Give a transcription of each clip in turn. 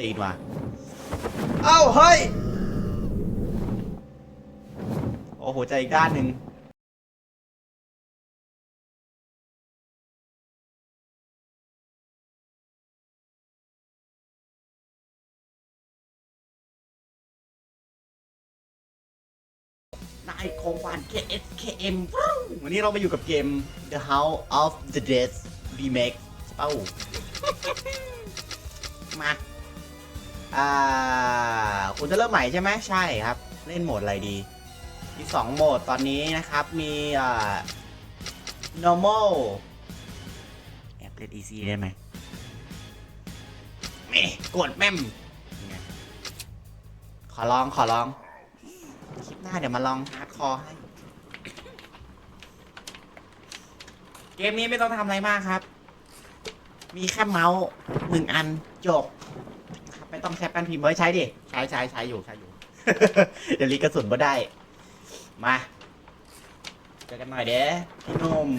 ตีนว่ะเอ้าเฮ้ย โอ้โหใจอีกด้านหนึ่งนายโคงวัน KSKM วันนี้เรามาอยู่กับเกม The House of the Dead Remake เอ้า มา อ่าคุณจะเริ่มใหม่ใช่ไหมใช่ครับ เล่นโหมดอะไรดีมีสองโหมดตอนนี้นะครับมีอ่า normal แอบเล่น easy ได้ไหมนี่กดแม่มขอลองขอลองคลิปหน้าเดี๋ยวมาลองฮาร์ดคอร์ให้ เกมนี้ไม่ต้องทำอะไรมากครับ มีแค่เมาส์หนึ่งอันจบ ไม่ต้องแคปกันพิมพ์ไว้ใช้ดิ ใช้ใช้ใช้อยู่ใช้อยู่ เดี๋ยวลีกระสุนมาได้ มา เจอกันหน่อยเด้พี่หนุ่ม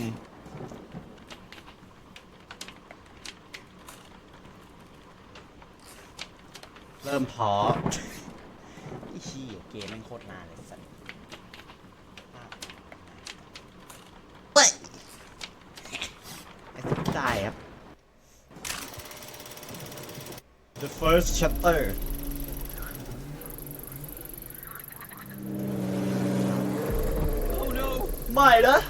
เริ่มท้อไอ้ชี้ยเกมแม่งโคตรนานเลยสัตว์ the first chapter. Oh no! Myra!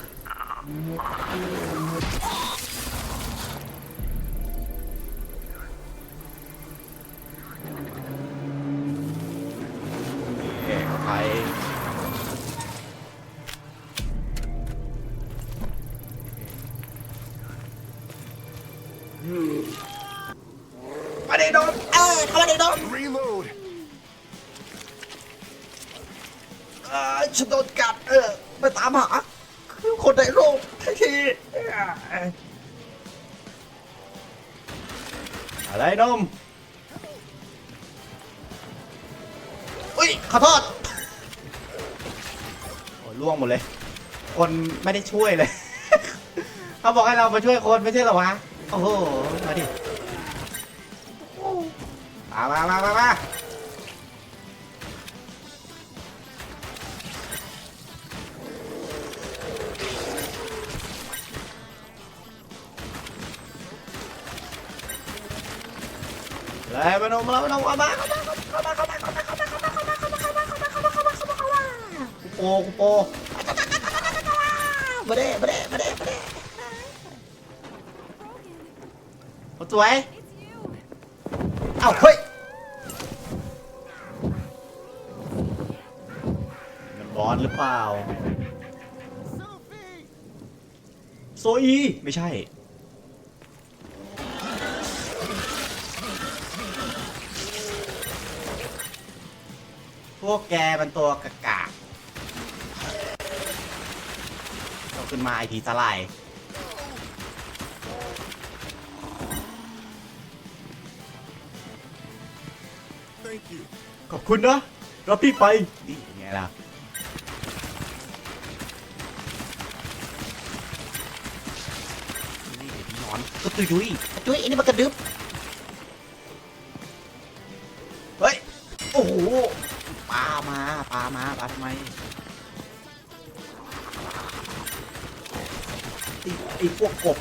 มาดิโดนเออเขามาดิโดน Reload! เออฉันโดนกัดเออไปตามหาคนในโลกทันทีอะไรนมอุ้ยขอโทษโอ้ยล่วงหมดเลย คนไม่ได้ช่วยเลย เขาบอกให้เรามาช่วยคนไม่ใช่เหรอวะ โอ้โห มาดิ มามามามามาเลยมาดูมาดูมามาเข้ามาเข้ามาเข้ามาเข้ามาเข้ามาเข้ามาเข้ามาเข้ามาเข้ามาเข้ามาเข้ามาเข้ามาเข้ามาเข้ามาเข้ามากูโปกูโปมาเด้มาเด้มาเด้มาเด้คนสวยเอ้าเฮ้ยมันร้อนหรือเปล่า โซอี ไม่ใช่ พวกแกมันตัวกะกะเราขึ้นมาไอทีสลาย Thank you. ขอบคุณนะ รับพี่ไป นี่ไงล่ะ นอนก็ตุยดุยดุยอันนี้มันกระดึบเฮ้ย โอ้โหปลามาปลามาปลาทำไมไอ้ไอ้พวกกบ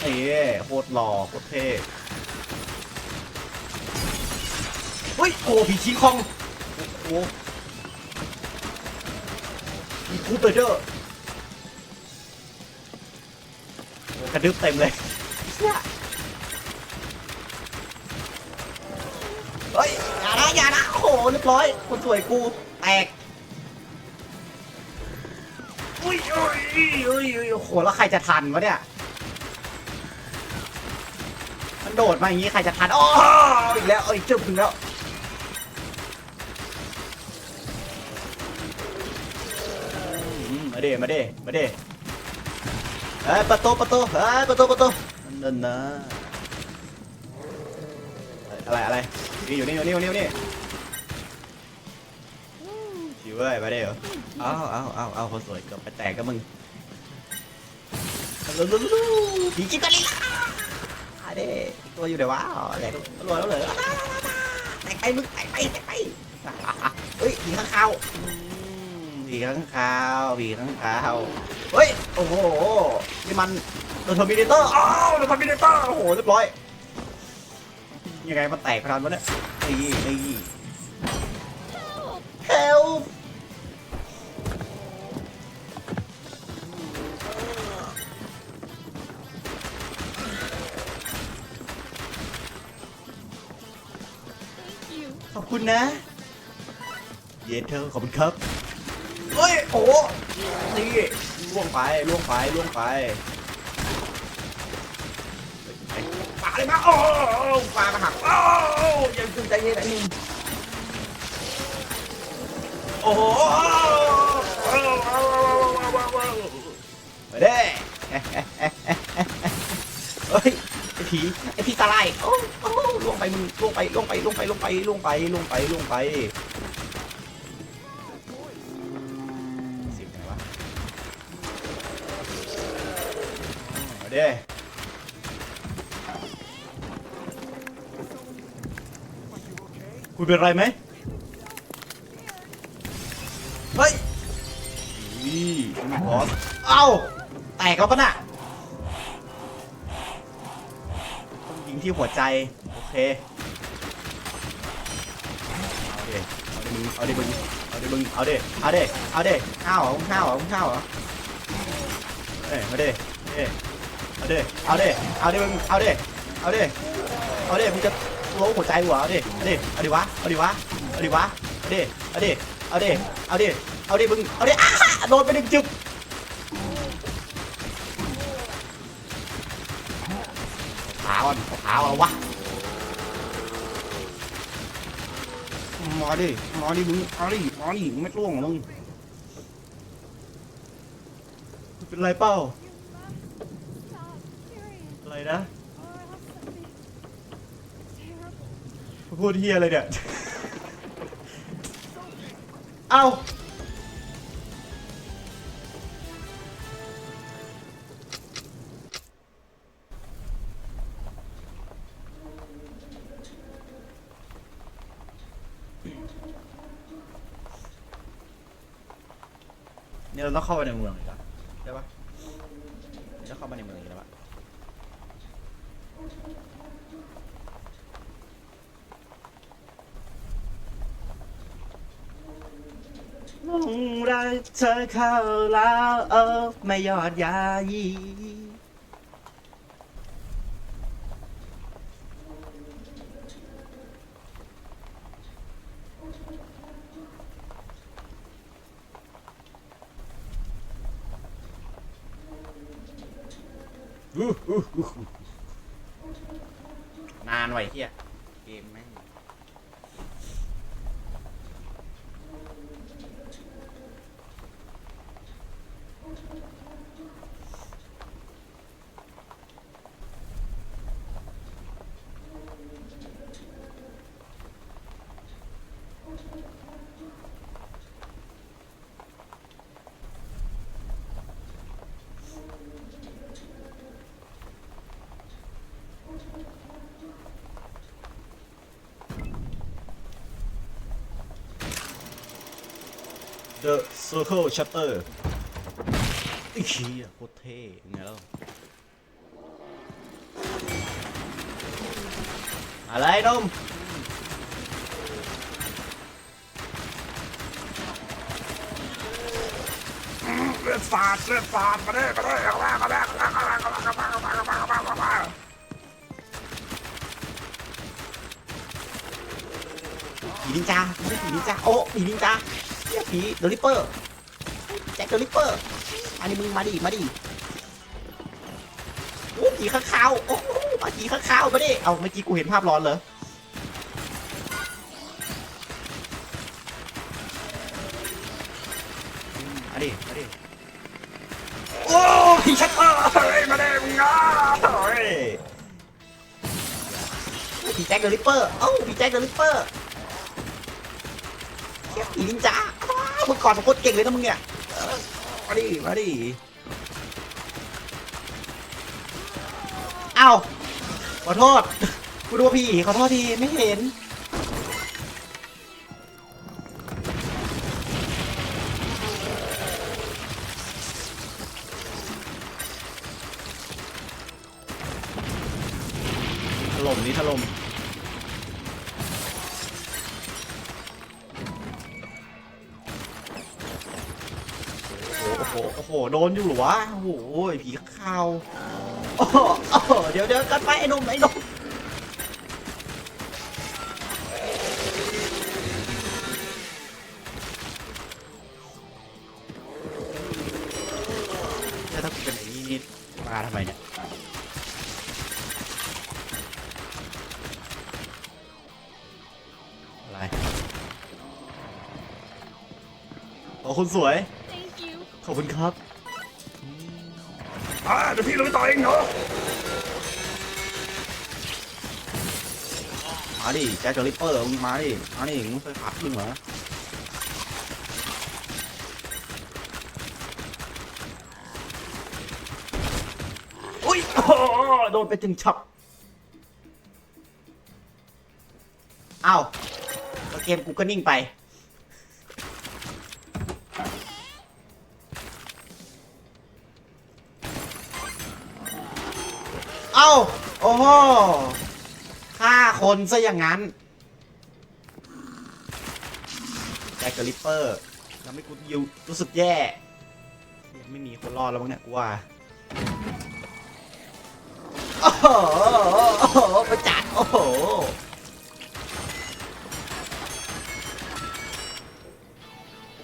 เอ้โคตรหล่อโคตรเท่เฮ้ยโอ้ผีชี้คองโอ้โหมีคูเปอร์เดอร์กระดึ๊บเต็มเลยเฮ้ยอย่านะอย่านะโอ้โหเรียบร้อยคนสวยกูแตกอุ้ยอุ้ยอุ้ยอุ้ยโอ้โหแล้วใครจะทันวะเนี่ยมันโดดมาอย่างนี้ใครจะทันโอ้อีกแล้วเอ้ยจุบถึงแล้ว เด้มาเด้มาเด้เอ้ยประตูประตูเอ้ยประตูประตูนั่นนะอะไรอะไรนี่อยู่นี่อยู่นี่อยู่นี่อยู่นี่อยู่เว้ยมาเดี๋ยวเอาเอ้าเอ้าเอ้าคนสวยเกือบไปแตกกับมึงผีกินกันเลยล่ะมาเด้ตัวอยู่ไหนวะแหลกรวยแล้วเหรอแตกไปมึงแตกไปแตกไปเฮ้ยผีข้างคาว ผีข้างคาวผีข้างคาวเฮ้ยโอ้โหนี่มันโดนทอร์มินเตอร์อ้าวโดนทอร์มินเตอร์โอ้โหเรียบร้อยยังไงมันแตกขนาดวะเนี่ยนี่นี่ Help ขอบคุณนะ เย็นเธอขอบคุณครับ โอ้นี่ล่วงไปล่วงไปล่วงไปปาเลยมาโอ้ปามาหักโอ้ยังตึงใจเย็นไอ้นี่โอ้โหไปเด้เฮ้ยไอ้ผีไอ้ผีตาลายโอ้โอ้ล่วงไปมึงล่วงไปล่วงไปล่วงไปล่วงไปล่วงไปล่วงไปล่วงไป เด้คุณเป็นไรไหมเฮ้ยนี่มีบอสเอ้า แตกแล้วปะน่ะต้องยิงที่หัวใจ โอเค เอาเดิเอาเดิมึงเอาเดิมึงเอาเดิมึงเอาเดิเอาเดิเอาเดิห้าวเหรอมึงห้าวเอมึงห้าวเหรอ เอ้ยเอาดิเอาดิเอาดิเอาเดิมึงเอาดิเอาดิเอาดิมึงจะล้วงหัวใจหัวเอาดิเอาดิเอาดิวะเอาดิวะเอาดิวะเอาดิเอาดิเอาดิเอาดิเอาดิมึงเอาดิอ้โดนไปหนึ่งจุดขาวอะขาวอะวะมาดิมาดิมึงมาดิมาดิไม่ร่วงหรอมึงเป็นไรเป้า นะ พูดเฮียอะไรเนี่ย เอ้า เนี่ยเราต้องเข้าไปในเมืองอีกแล้วใช่ปะจะเข้ามาในเมืองอีกแล้วปะหลงรัก เธอเข้าแล้วเออไม่ยอดยายีอู้หูหูหูนานไว้เฮียเกมแม่ง เดอะเซอร์เคิลชัตเตอร์ไอ้เหี้ยโคตรเท่ไงแล้วอะไรนมเลือดสาดเลือดสาดมาเด้มาเด้เอามาเอามาเอามาเอามาเอามาเอามาเอามาเอามาเอามาผีนินจาผีนินจาโอ้ผีนินจา เฮียผีเดลิเปอร์แจ็คเดลิเปอร์มาดิมึงมาดิมาดิโอ้ผีข้างคาวโอ้มาผีข้างคาวมาดิเอาเมื่อกี้กูเห็นภาพร้อนเหรอมาดิมาดิโอ้ผีชักเตอร์เฮ้ยมาดิมึงอะเฮ้ยผีแจ็คเดลิเปอร์เอ้าผีแจ็คเดลิเปอร์เทียผีนินจาว้า มื่อก่อนมันโคตรเก่งเลยนะมึงเนี่ยเออมาดิมาดิเอ้าขอโทษกูดูว่าพี่ขอโทษทีไม่เห็น อ้โห โอ้โห โดนอยู่หรอวะ โอ้โห ผีข้าวโอ้โหโอ้โหเดี๋ยวเดี๋ยวกันไปไอ้นุ่มไอ้นุ่มเนี่ยถ้าเป็นอย่างนี้มาทำไมเนี่ย อะไรขอบคุณสวย ขอบคุณครับอ่าเดี๋ยวพี่ลงไปต่อเองเหรอมาดิแจ็คเดอะริปเปอร์มึงมาดิมาดิมึงเคยขับมึงเหรออุ้ยโอ้โหโดนไปถึงช็อปอ้าวแล้วเกมกูก็นิ่งไป โอ้โหฆ่าคนซะอย่างนั้นแจ็คกับลิปเปอร์ทำให้กูยิวรู้สึกแย่ยังไม่มีคนรอดแล้วมั้งเนี่ยกูว่าโอ้โหโอ้โหประจัดโอ้โห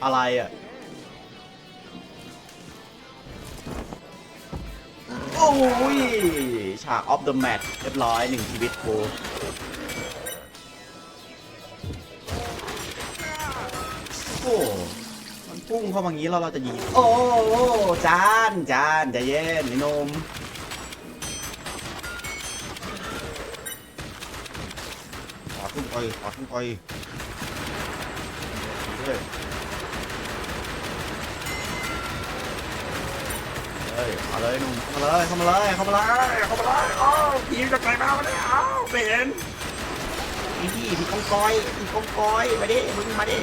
อะไรอะ โอ้ยากออฟเดอะแมตเรียบร้อยหนึ่งชีวิตกูโอ้มันพุ่งเข้ามางี้แล้วเราจะยิง โอ้จานจานใจเย็นไอ้หนมขอขึ้นไปขอขึ้นไป เฮ้ยเฮ้ยมาเลยหนุ่มเข้ามาเลยเข้ามาเลยเข้ามาเลยเข้ามาเลยอ้าวพี่จะไกลมาเนี่ยอ้าวไม่เห็นพี่พี่พี่กองกอยพี่กองกอยมาดิมึงมาดิ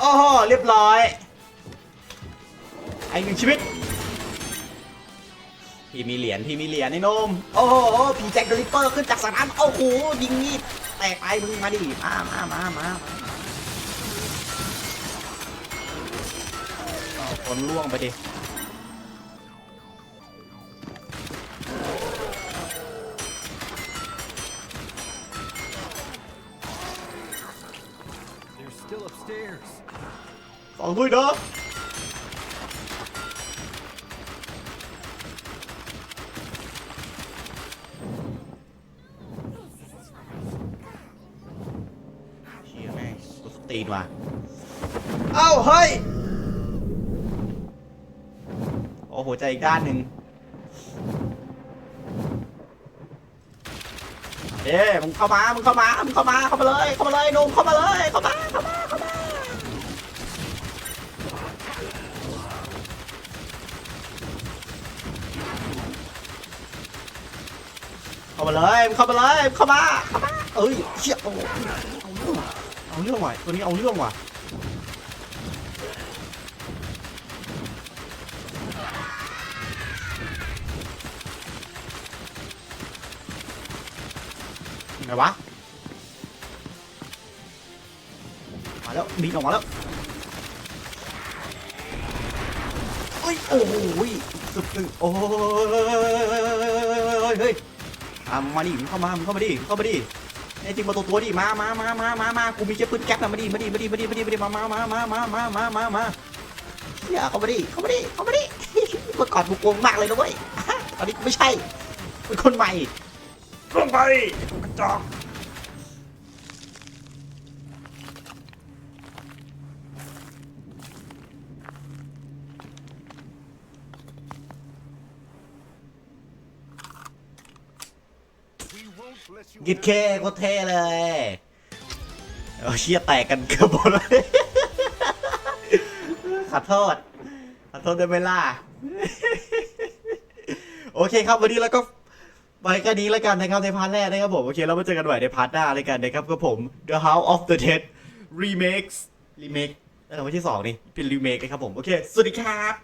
โอ้โหเรียบร้อยไอ้หนึ่งชีวิตพี่มีเหรียญพี่มีเหรียญไอ้นมโอ้โหผีแจ็คเดอะริเปอร์ขึ้นจากสนามโอ้โหยิงนี่แตกไปมึงมาดิมามามามา คนล่วงไปดิ They're still upstairs สองด้วยเด้อเชี่ยแม่งกูสตีนว่ะเอ้าเฮ้ย โอ้โหใจอีกด้านหนึ่งเอ้มึงเข้ามามึงเข้ามามึงเข้ามาเข้ามาเลยเข้ามาเลยนุ่มเข้ามาเลยเข้ามาเข้ามาเข้ามาเข้ามาเลยเข้ามาเลยเข้ามาเข้ามาเอ้ยเชี่ยโอ้าเอาเรื่องว่ะตัวนี้เอาเรื่องว่ะ ไงวะ มาแล้วบินออกมาแล้วเอ้ยโอ้โหสุดตึงโอ้ยเฮ้ยอะมึงมาดิเข้ามาเข้ามาดิเข้ามาดิไอ้จริงมาตัวตัวดิมามามามามามากูมีเชือกปืนแก๊ปนะมาดิมาดิมาดิมาดิมาดิมาดิมามามามามามามามามาเฮียเข้ามาดิเข้ามาดิเข้ามาดิเมื่อก่อนกูโกงมากเลยนะเว้ยตอนนี้ไม่ใช่เป็นคนใหม่ลงไป จอกยิดเคโคตรเท่เลยเอาเชี่ยแตกกันเกือบหมดเลยขอโทษขอโทษด้วยไหมล่ะโอเคครับวันนี้เราก็ ไปแค่นี้แล้วกันนะครับในพาร์ทแรกนะครับผมโอเคเรามาเจอกันใหม่ในพาร์ทหน้าเลยกันนะครับกับผม The House of the Dead Remakes Remake เออไม่ใช่สองนี่เป็น remake นะครับผมโอเคสวัสดีครับ